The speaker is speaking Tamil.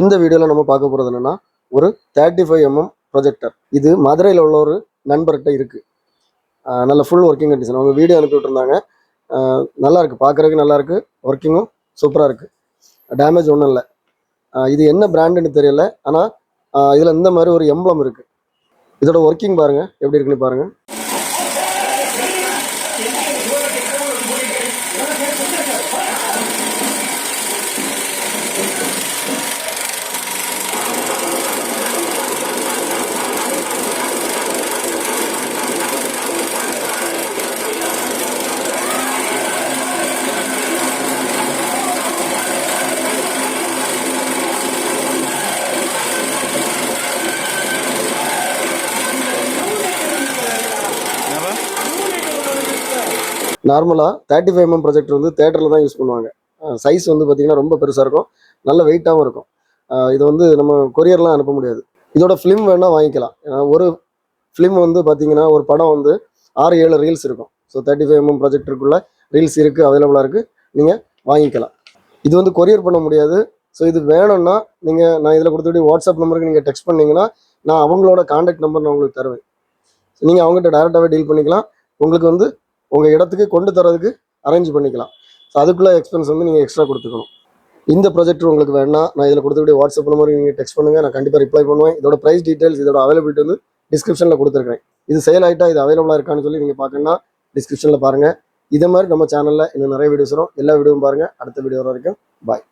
இந்த வீடியோவில் நம்ம பார்க்க போகிறது என்னென்னா ஒரு தேர்ட்டி ஃபைவ் எம்எம் ப்ரொஜெக்டர் இது மதுரையில் உள்ள ஒரு நண்பர்கிட்ட இருக்குது நல்ல ஃபுல் ஒர்க்கிங் கண்டிஷன் அவங்க வீடியோ அனுப்பி விட்டுருந்தாங்க. நல்லா இருக்குது பார்க்குறதுக்கு நல்லா இருக்குது ஒர்க்கிங்கும் சூப்பராக இருக்குது டேமேஜ் ஒன்றும் இல்லை. இது என்ன பிராண்டுன்னு தெரியல. ஆனால் இதில் இந்த மாதிரி ஒரு எம்பளம் இருக்குது இதோட ஒர்க்கிங் பாருங்கள் எப்படி இருக்குன்னு பாருங்கள் நார்மலாக தேர்ட்டி ஃபைவ் எம்எம் ப்ரொஜெக்டர் வந்து தேட்டரில் தான் யூஸ் பண்ணுவாங்க. சைஸ் வந்து பார்த்தீங்கன்னா ரொம்ப பெருசாக இருக்கும். நல்ல வெயிட்டாகவும் இருக்கும். இது வந்து நம்ம கொரியர்லாம் அனுப்ப முடியாது. இதோட ஃபிலிம் வேணால் வாங்கிக்கலாம். ஏன்னா ஒரு ஃபிலிம் வந்து பார்த்தீங்கன்னா ஒரு படம் வந்து ஆறு ஏழு ரீல்ஸ் இருக்கும். So thirty five mm M M ப்ரொஜெக்டருக்குள்ள reels இருக்குது அவைலபிளாக இருக்குது நீங்கள் வாங்கிக்கலாம். இது வந்து கொரியர் பண்ண முடியாது. ஸோ இது வேணும்னா நீங்கள் நான் இதில் கொடுத்துட்டு வாட்ஸ்அப் நம்பருக்கு நீங்கள் டெக்ஸ்ட் பண்ணிங்கன்னா நான் அவங்களோட காண்டாக்ட் நம்பர் நான் உங்களுக்கு தருவேன். ஸோ நீங்கள் அவங்ககிட்ட டேரெக்டாகவே டீல் பண்ணிக்கலாம். உங்களுக்கு வந்து உங்கள் இடத்துக்கு கொண்டு தரதுக்கு அரேஞ்ச் பண்ணிக்கலாம். ஸோ அதுக்குள்ளே எக்ஸ்பென்ஸ் வந்து நீங்கள் எக்ஸ்ட்ரா கொடுத்துக்கணும். இந்த ப்ரொஜெக்ட் உங்களுக்கு வேணா நான் இதில் கொடுத்துக்கூடிய வாட்ஸ்அப் நம்பர் நீங்கள் டெக்ஸ்ட் பண்ணுங்கள் நான் கண்டிப்பாக ரிப்ளை பண்ணுவேன். இதோட ப்ரைஸ் டீட்டெயில்ஸ் இதோட அவைலபிலிட்டி வந்து டிஸ்கிரிப்ஷனில் கொடுத்துருக்கேன் இது சேல் ஆகிட்டா இது அவைலபிளாக இருக்கான்னு சொல்லி நீங்கள் பார்க்கணுன்னா டிஸ்கிரிப்ஷனில் பாருங்கள் இதே மாதிரி நம்ம சேனலில் இன்னும் நிறைய வீடியோஸ் வரும். எல்லா வீடியோவும் பாருங்கள் அடுத்த வீடியோ வரைக்கும் பாய்